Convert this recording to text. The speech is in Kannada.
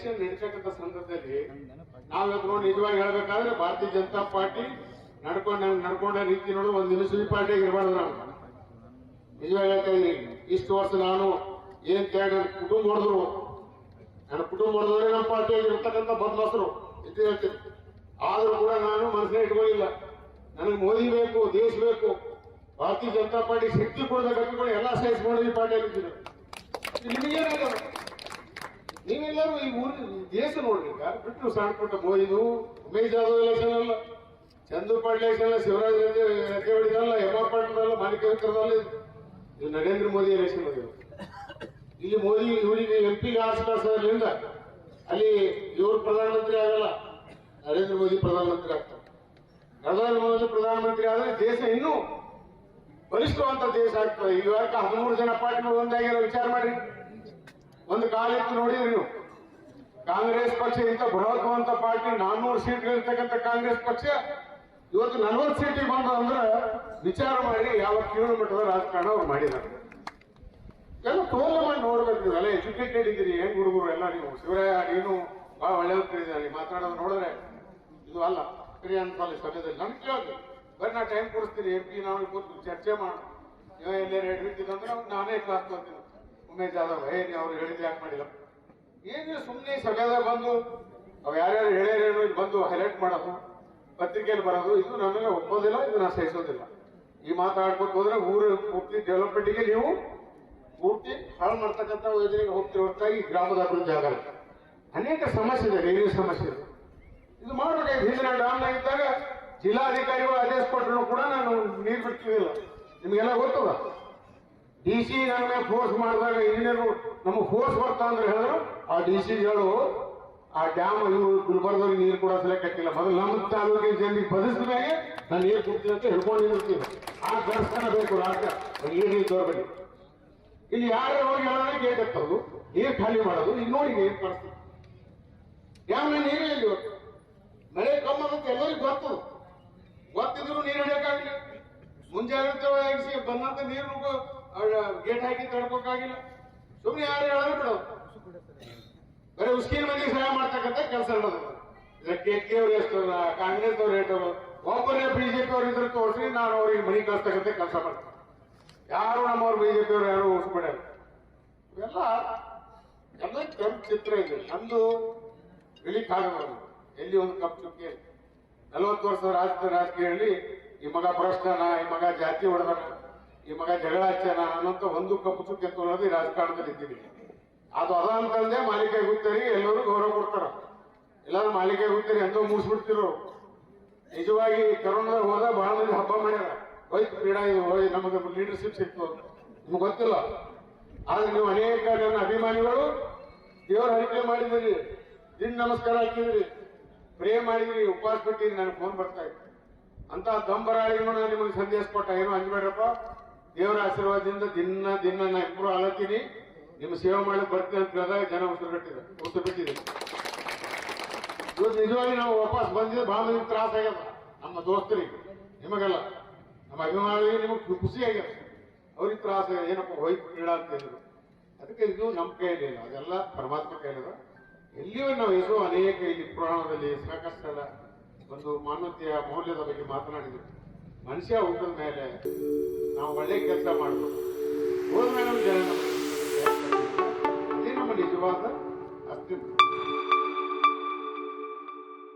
ಎಲೆಕ್ಷನ್ ನಡೀತಕ್ಕಂಥ ಸಂದರ್ಭದಲ್ಲಿ ನಾವು ನೋಡಿ ನಿಜವಾಗಿ ಹೇಳ್ಬೇಕಾದ್ರೆ ಭಾರತೀಯ ಜನತಾ ಪಾರ್ಟಿ ನಡ್ಕೊಂಡ ನಡ್ಕೊಂಡ ರೀತಿ ನೋಡು ಒಂದು ದಿನ ಸುದ್ದಿ ಪಾರ್ಟಿಯಾಗಿ ಇರಬಾರ್ದು ನಾವು ನಿಜವಾಗಿ ಹೇಳ್ತಾ ಇದ್ದೀನಿ ಇಷ್ಟು ವರ್ಷ ನಾನು ಏನ್ ತ್ಯಾಗ ನನ್ನ ಕುಟುಂಬ ಹೊಡೆದ್ರು ನನ್ನ ಕುಟುಂಬ ಹೊಡೆದವರೇ ನಮ್ಮ ಪಾರ್ಟಿಯಾಗಿ ಇರ್ತಕ್ಕಂಥ ಬದಲಾಸರು ಇದು ಹೇಳ್ತೀನಿ ಆದ್ರೂ ಕೂಡ ನಾನು ಮನಸ್ಸಿನ ಇಟ್ಕೊಂಡಿಲ್ಲ. ನನಗೆ ಮೋದಿ ಬೇಕು ದೇಶ ಬೇಕು. ಭಾರತೀಯ ಜನತಾ ಪಾರ್ಟಿ ಶಕ್ತಿ ಕೊಡದ ಅಂದ್ಕೊಂಡು ಎಲ್ಲ ಸಹಿಸ್ಕೊಂಡು ಈ ಪಾರ್ಟಿಯಲ್ಲಿ ನಿಮಗೇನಾಗ ನೀವೆಲ್ಲರೂ ಈ ಊರಿ ದೇಶ ನೋಡ್ರಿ ಬಿಟ್ಟು ಸಣ್ಣ ಪುಟ್ಟ ಮೋದಿದು, ಉಮೇಶ್ ಜಾಧವ್ ಎಲೆಕ್ಷನ್ ಅಲ್ಲ, ಚಂದ್ರ ಪಾಟೀಲ್ ಎಲೆಕ್ಷನ್ ಅಲ್ಲ, ಶಿವರಾಜ್ ಎಂ ಆರ್ ಪಾಟೀಲ್ ಇದು. ನರೇಂದ್ರ ಮೋದಿ ಎಲೆಕ್ಷನ್ ಅದು ಇಲ್ಲಿ ಮೋದಿ, ಇವರಿಗೆ ಎಂ ಪಿ ಆರ್ಸ್ ಕಳಿಸೋದ್ರಿಂದ ಅಲ್ಲಿ ಇವರು ಪ್ರಧಾನಮಂತ್ರಿ ಆಗಲ್ಲ. ನರೇಂದ್ರ ಮೋದಿ ಪ್ರಧಾನಮಂತ್ರಿ ಆಗ್ತಾರೆ. ನರೇಂದ್ರ ಮೋದಿ ಪ್ರಧಾನಮಂತ್ರಿ ಆದ್ರೆ ದೇಶ ಇನ್ನೂ ಬಲಿಷ್ಠವಂತ ದೇಶ ಆಗ್ತದೆ. ಇವಾಗ ಹದಿಮೂರು ಜನ ಪಾರ್ಟಿಗಳು ಒಂದಾಗಿರೋ ವಿಚಾರ ಮಾಡಿ. ಒಂದು ಕಾಲ ಇತ್ತು ನೋಡಿದ್ರಿ ನೀವು. ಕಾಂಗ್ರೆಸ್ ಪಕ್ಷ ಇಂಥ ಬೃಹತ್ವಂತ ಪಾರ್ಟಿ, ನಾನ್ನೂರು ಸೀಟ್ಗಳಿರ್ತಕ್ಕಂಥ ಕಾಂಗ್ರೆಸ್ ಪಕ್ಷ, ಇವತ್ತು ನಲ್ವತ್ತು ಸೀಟಿಗೆ ಬಂದ ಅಂದ್ರೆ ವಿಚಾರ ಮಾಡಿ ಯಾವ ಕಿಲೋಮೀಟರ್ ರಾಜಕಾರಣ ಅವ್ರು ಮಾಡಿದ್ದಾರೆ. ಎಲ್ಲ ತೋಲ ಮಾಡಿ ನೋಡ್ಬೇಕು ನೀವು. ಎಲ್ಲ ಎಜುಕೇಟೆಡ್ ಇದ್ದೀರಿ, ಏನ್ ಹುಡುಗರು ಎಲ್ಲ ನೀವು. ಶಿವರಾಯ, ನೀನು ಬಹಳ ಒಳ್ಳೆಯವ್ರು ನೀವು ಮಾತಾಡೋದು ನೋಡಿದ್ರೆ ಇದು ಅಲ್ಲ. ಕ್ರಿಯಾನ್ ಕಾಲೇಜ್ ಸಭೆದಲ್ಲಿ ನಮ್ಗೆ ಕೇಳಿ ಬರೀ ನಾ ಟೈಮ್ ಕೊಡಿಸ್ತೀನಿ. ಎಂ ಪಿ ನಾವು ಕೂತು ಚರ್ಚೆ ಮಾಡೋಣ ನೀವು ಎಲ್ಲೇ ರೇಟ್ ಬಿಟ್ಟಿದ್ದಂದ್ರೆ ನಾನೇ ಕ್ಲಾಸ್ ತಗೋತೀನಿ ಉಮೇಶ್ ಜಾಧವ್ ಏ ನೀವು ಅವ್ರು ಹೇಳಿದ್ರೆ ಯಾಕೆ ಮಾಡಿಲ್ಲ? ಏನು ಸುಮ್ಮನೆ ಸಭೆದಾಗ ಬಂದು, ಅವ್ ಯಾರ್ಯಾರು ಹೇಳ್ಯಾರೇನು ಇಲ್ಲಿ ಬಂದು ಹೈಲೈಟ್ ಮಾಡೋದು, ಪತ್ರಿಕೆಯಲ್ಲಿ ಬರೋದು, ಇದು ನನಗೆ ಒಪ್ಪೋದಿಲ್ಲ ಇದು ನಾನು ಸಹಿಸೋದಿಲ್ಲ. ಈ ಮಾತಾಡ್ಬೇಕು ಹೋದ್ರೆ ಊರು ಪೂರ್ತಿ ಡೆವಲಪ್ಮೆಂಟ್ಗೆ ನೀವು ಪೂರ್ತಿ ಹಾಳು ಮಾಡ್ತಕ್ಕಂಥ ಯೋಜನೆಗೆ ಹೋಗ್ತಿರೋ ಈ ಗ್ರಾಮದ ಅಭಿವೃದ್ಧಿ ಆಗಲ್ಲ ಅನೇಕ ಸಮಸ್ಯೆ ಇದೆ ರೈಲ್ವೆ ಸಮಸ್ಯೆ ಇದೆ. ಇದು ಮಾಡಬೇಕಾಗಿ ಹಿಂದಿನ ಇದ್ದಾಗ ಜಿಲ್ಲಾಧಿಕಾರಿಗಳು ಆದೇಶ ಕೊಟ್ಟರು ಕೂಡ ನಾನು ನೀರು ಬಿಡ್ತಿದ್ದಿಲ್ಲ ನಿಮಗೆಲ್ಲ ಗೊತ್ತದ? ಡಿ ಸಿ ಫೋರ್ಸ್ ಮಾಡಿದಾಗ ಇಂಜಿನಿಯರ್ ನಮಗೆ ಫೋರ್ಸ್ ಬರ್ತಾ ಅಂದ್ರೆ ಹೇಳಿದ್ರು. ಆ ಡಿ ಸಿಗಳು ಆ ಡ್ಯಾಮ್ ಇವರು ಗುಲ್ಬರ್ಗ ನೀರು ಕೂಡ ಕಟ್ಟಿಲ್ಲ ಮೊದಲು ನಮ್ಮ ತಾಲೂಕಿನ ಜನರಿಗೆ ಬದಲಿಸಿದ ಮೇಲೆ ನಾನು ನೀರು ಕೊಡ್ತೀನಿ ಅಂತ ಹೇಳ್ಕೊಂಡು ನಿಂತಿರ್ತೀವಿ ಆ ದರ್ಶನ ಬೇಕು ರಾಜ್ಯ. ನೀರಿದ್ದವ್ರ ತೋರ್ಬೇಕು ಇಲ್ಲಿ ಯಾರು ಹೋಗಿ ಹೇಳೋದ್ರೆ ಗೇಟ್ ಹತ್ತೋದು. ನೀರು ಖಾಲಿ ಮಾಡೋದು. ಈಗ ನೋಡಿ ನೀರು ಕಳಿಸ್ತೀವಿ ಡ್ಯಾಮ್ನ ನೀರೇ ಇಲ್ಲಿ ಇವತ್ತು. ಮಳೆ ಕಮ್ಮ ಅಂತ ಎಲ್ಲರಿಗೂ ಗೊತ್ತು. ಗೊತ್ತಿದ್ರು ನೀರು ಹಿಡಿಯೋಕ್ಕಾಗಿಲ್ಲ ಮುಂಜಾನೆ ವಹಿಸಿ ಬಂದಂತ ನೀರು ಗೇಟ್ ಹಾಕಿ ತಡ್ಕೋಕ್ಕಾಗಿಲ್ಲ. ಸುಮ್ಮನೆ ಯಾರು ಹೇಳೋದು ಬಿಡು. ಬರೀ ಉಸ್ಕಿನ ಮಂದಿ ಸಹಾಯ ಮಾಡ್ತಕ್ಕಂಥ ಕೆಲಸ ನಡೆದು ಕೆ ಅವ್ರು ಎಷ್ಟು ಕಾಂಗ್ರೆಸ್ ಅವ್ರು ಎಷ್ಟು ಒಬ್ಬರೇ ಬಿಜೆಪಿ ಅವ್ರು ಇದ್ರೆ ತೋರಿಸಿ ನಾನು ಅವ್ರಿಗೆ ಮನಿ ಕಳ್ಸ್ತಕ್ಕಂಥ ಕೆಲಸ ಮಾಡ್ತೀನಿ. ಯಾರು ನಮ್ಮವ್ರು ಬಿಜೆಪಿ ಅವ್ರು ಯಾರು ಉಳಿಸ್ಬಿಡ್ಯಾರ ಇವೆಲ್ಲ ಎಲ್ಲ ಕೆಂಪು ಚಿತ್ರ ಇದೆ. ನಮ್ದು ರಿಲೀಫ್ ಆಗಬಾರ್ದು ಎಲ್ಲಿ ಒಂದು ಕಪ್ ಚುಕ್ಕಿ ವರ್ಷ ವರ್ಷದ ರಾಜಕೀಯ ರಾಜಕೀಯದಲ್ಲಿ ಈ ಮಗ ಭ್ರಷ್ಟನ, ಈ ಮಗ ಜಾತಿ ಹೊಡೆದನ ಈ ಮಗ ಜಗಳ ಹಚ್ಚಾನ ಅನ್ನೋಂತ ಒಂದು ಕಪ್ಪು ಚುಕ್ಕಿ ಅನ್ನೋದು ಈ ರಾಜಕಾರಣದಲ್ಲಿ ಇದ್ದೀವಿ ಅದು ಅದ ಅಂತಂದೆ ಮಾಲಿಕೆ ಗುತ್ತರಿ ಎಲ್ಲರೂ ಗೌರವ ಕೊಡ್ತಾರ. ಎಲ್ಲರೂ ಮಾಲಿಕೆ ಗುತ್ತರಿ ಎಂದೋ ಮುಗಿಸ್ಬಿಡ್ತಿರು ನಿಜವಾಗಿ ಕರೋನಾದಾಗ ಹೋದ ಬಹಳ ಮಂದಿ ಹಬ್ಬ ಮಾಡ್ಯಾರ. ಹೋಯ್ತು ಕ್ರೀಡಾ, ಹೋಯ್ ನಮಗೆ ಲೀಡರ್ಶಿಪ್ ಸಿಕ್ತು ನಿಮ್ಗೆ ಗೊತ್ತಿಲ್ಲ. ಆದ್ರೆ ನೀವು ಅನೇಕ ನನ್ನ ಅಭಿಮಾನಿಗಳು ದೇವರ ಹರಿಕೆ ಮಾಡಿದಿರಿ ದಿನ ನಮಸ್ಕಾರ ಹಾಕಿದ್ರಿ ಪ್ರೇ ಮಾಡಿದ್ರಿ ಉಪವಾಸ ಬಿಟ್ಟಿದ್ರಿ ನನಗೆ ಫೋನ್ ಬರ್ತಾ ಇತ್ತು. ಅಂತ ದಂಬರಾಳಿಗಳು ನಿಮಗೆ ಸಂದೇಶ ಕೊಟ್ಟ. ಏನು ಅಂಜಬೇಡಪ್ಪ ದೇವರ ಆಶೀರ್ವಾದದಿಂದ ದಿನ ದಿನ ನಾ ಇಬ್ಬರು ಆಲತ್ತೀನಿ ನಿಮ್ಮ ಸೇವೆ ಮಾಡಕ್ ಬರ್ತೀನಿ ಅಂತ ಕೇಳಿದಾಗ ಜನ ಉಸಿರು ಕಟ್ಟಿದೆ ಉಸಿರು ಬಿಟ್ಟಿದೆ ನಿಜವಾಗಿ ನಾವು ವಾಪಸ್ ಬಂದಿದ್ದು ಬಹಳ ತ್ರಾಸ ಆಗ್ಯದ. ನಮ್ಮ ದೋಸ್ತರಿಗೆ, ನಿಮಗಲ್ಲ. ನಮ್ಮ ಅಭಿಮಾನಿಗಳಿಗೆ ನಿಮಗೆ ಖುಷಿ ಆಗ್ಯದ. ಅವ್ರಿಗೆ ತ್ರಾಸ ಏನಪ್ಪ, ಹೋಯ್ತು ಕ್ರೀಡಾ ಅಂತ ಹೇಳಿದ್ರು. ಅದಕ್ಕೆ ಇದು ನಮ್ಮ ಕೈಯಲ್ಲಿಲ್ಲ ಅದೆಲ್ಲ ಪರಮಾತ್ಮ ಕೈಲಿದೆ ಎಲ್ಲಿಯೂ ನಾವು ಎಷ್ಟೋ ಅನೇಕ ಇಲ್ಲಿ ಪುರಾಣದಲ್ಲಿ ಸಾಕಷ್ಟೆಲ್ಲ ಒಂದು ಮಾನವತೆಯ ಮೌಲ್ಯದ ಬಗ್ಗೆ ಮಾತನಾಡಿದ್ರು. ಮನುಷ್ಯ ಹುಟ್ಟಿದ ಮೇಲೆ ನಾವು ಒಳ್ಳೆ ಕೆಲಸ ಮಾಡಬೇಕು